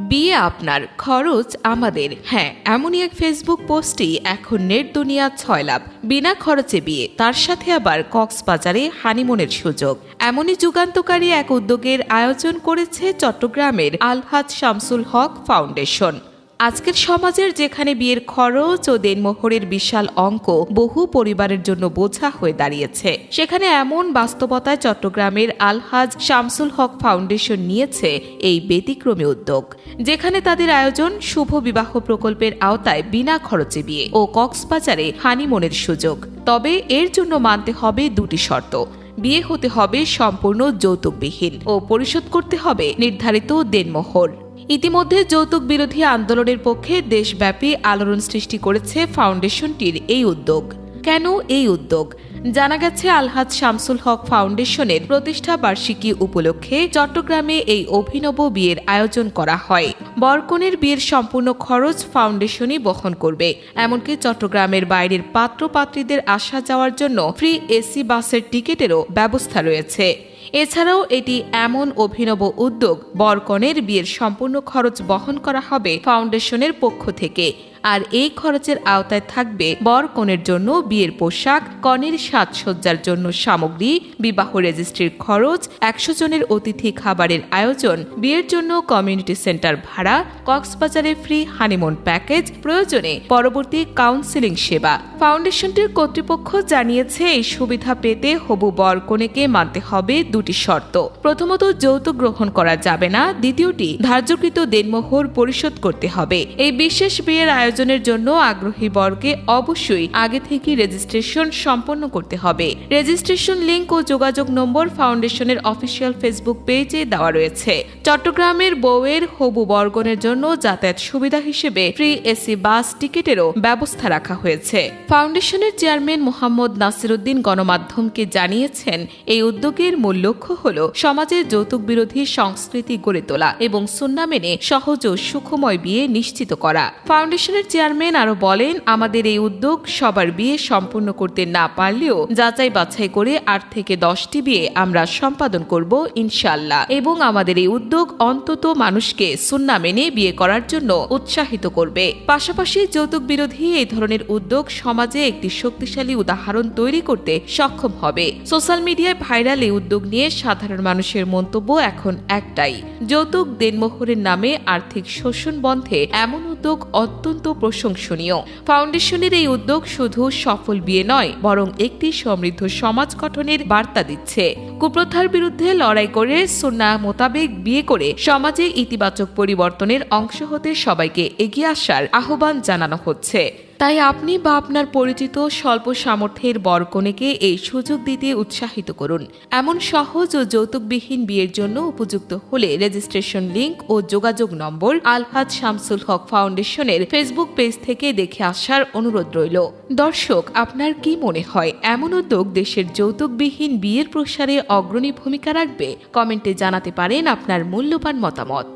বিয়ে আপনার, খরচ আমাদের। হ্যাঁ এমনই এক ফেসবুক পোস্টই এখন নেট দুনিয়া ছয় লাভ। বিনা খরচে বিয়ে, তার সাথে আবার কক্সবাজারে হানিমুনের সুযোগ। এমনই যুগান্তকারী এক উদ্যোগের আয়োজন করেছে চট্টগ্রামের আলহাজ শামসুল হক ফাউন্ডেশন। আজকের সমাজের যেখানে বিয়ের খরচ ও দেনমোহরের বিশাল অঙ্ক বহু পরিবারের জন্য বোঝা হয়ে দাঁড়িয়েছে। সেখানে এমন বাস্তবতায় চট্টগ্রামের আলহাজ শামসুল হক ফাউন্ডেশন নিয়েছে এই ব্যতিক্রমী উদ্যোগ, যেখানে তাদের আয়োজন শুভ বিবাহ প্রকল্পের আওতায় বিনা খরচে বিয়ে ও কক্সবাজারে হানিমনের সুযোগ। তবে এর জন্য মানতে হবে দুটি শর্ত, বিয়ে হতে হবে সম্পূর্ণ যৌতুকবিহীন ও পরিশোধ করতে হবে নির্ধারিত দেনমোহর। ইতিমধ্যে যৌতুক বিরোধী আন্দোলনের পক্ষে দেশব্যাপী আলোড়ন সৃষ্টি করেছে ফাউন্ডেশনটির এই উদ্যোগ। কেন এই উদ্যোগ? জানা গেছে, আলহাজ শামসুল হক ফাউন্ডেশনের প্রতিষ্ঠা বার্ষিকী উপলক্ষে চট্টগ্রামে এই অভিনব বিয়ের আয়োজন করা হয়। বরকনের বিয়ের সম্পূর্ণ খরচ ফাউন্ডেশনই বহন করবে। এমনকি চট্টগ্রামের বাইরের পাত্রপাত্রীদের আসা যাওয়ার জন্য ফ্রি এসি বাসের টিকিটেরও ব্যবস্থা রয়েছে। এছাড়াও এটি এমন অভিনব উদ্যোগ বরকনের বিয়ের সম্পূর্ণ খরচ বহন করা হবে ফাউন্ডেশনের পক্ষ থেকে। আর এই খরচের আওতায় থাকবে বর কনের জন্য বিয়ের পোশাক, কনের সাজসজ্জার জন্য সামগ্রী, বিবাহ রেজিস্ট্রির খরচ, একশো জনের অতিথি খাবারের আয়োজন, বিয়ের জন্য কমিউনিটি সেন্টার ভাড়া, কক্সবাজারে ফ্রি হানিমুন প্যাকেজ, প্রয়োজনে পরবর্তী কাউন্সিলিং সেবা। ফাউন্ডেশনটির কর্তৃপক্ষ জানিয়েছে, এই সুবিধা পেতে হবু বর কনেকে মানতে হবে দুটি শর্ত। প্রথমত, যৌতুক গ্রহণ করা যাবে না। দ্বিতীয়টি, ধার্যকৃত দেনমোহর পরিশোধ করতে হবে। এই বিশেষ বিয়ের আয়োজনের জন্য আগ্রহী বর্গে অবশ্যই আগে থেকে রেজিস্ট্রেশন সম্পন্ন করতে হবে। রেজিস্ট্রেশন লিংক ও যোগাযোগ নম্বর ফাউন্ডেশনের অফিসিয়াল ফেসবুক পেজে দেওয়া রয়েছে। চট্টগ্রামের বউয়ের হবু বর্গনের জন্য যাতায়াত সুবিধা হিসেবে ফ্রি এসি বাস টিকিটেরও ব্যবস্থা রাখা হয়েছে। ফাউন্ডেশনের চেয়ারম্যান মোহাম্মদ নাসিরুদ্দিন গণমাধ্যমকে জানিয়েছেন, এই উদ্যোগের মূল লক্ষ্য হল সমাজে যৌতুক বিরোধী সংস্কৃতি গড়ে তোলা এবং সুন্না মেনে সহজ ও সুখময় বিয়ে নিশ্চিত করা। ফাউন্ডেশনের চেয়ারম্যান আরও বলেন, আমাদের এই উদ্যোগ সবার বিয়ে সম্পূর্ণ করতে না পারলেও যাচাই বাছাই করে আট থেকে দশটি বিয়ে আমরা সম্পাদন করব ইনশাল্লাহ এবং আমাদের এই উদ্যোগ অন্তত মানুষকে সুন্না মেনে বিয়ে করার জন্য উৎসাহিত করবে। পাশাপাশি যৌতুক বিরোধী এই ধরনের উদ্যোগ সমাজে একটি শক্তিশালী উদাহরণ তৈরি করতে সক্ষম হবে। সোশ্যাল মিডিয়ায় ভাইরাল এই উদ্যোগ নিয়ে সাধারণ মানুষের মন্তব্য এখন একটাই, যৌতুক দেনমোহরের নামে আর্থিক শোষণ বন্ধে এমন উদ্যোগ অত্যন্ত প্রশংসনীয়। ফাউন্ডেশনের এই উদ্যোগ শুধু সফল বিয়ে নয়, বরং একটি সমৃদ্ধ সমাজ গঠনের বার্তা দিচ্ছে। কুপ্রথার বিরুদ্ধে লড়াই করে সুন্না মোতাবেক বিয়ে করে সমাজে ইতিবাচক পরিবর্তনের অংশ হতে সবাইকে এগিয়ে আসার আহ্বান জানানো হচ্ছে। তাই আপনি বা আপনার পরিচিত স্বল্প সামর্থ্যের বরকনেকে এই সুযোগ দিতে উৎসাহিত করুন। এমন সহজ ও যৌতুকবিহীন বিয়ের জন্য উপযুক্ত হলে রেজিস্ট্রেশন লিংক ও যোগাযোগ নম্বর আলহাজ শামসুল হক ফাউন্ডেশনের ফেসবুক পেজ থেকে দেখে আসার অনুরোধ রইল। দর্শক, আপনার কি মনে হয়, এমন উদ্যোগ দেশের যৌতুকবিহীন বিয়ের প্রসারে অগ্রণী ভূমিকা রাখবে? কমেন্টে জানাতে পারেন আপনার মূল্যবান মতামত।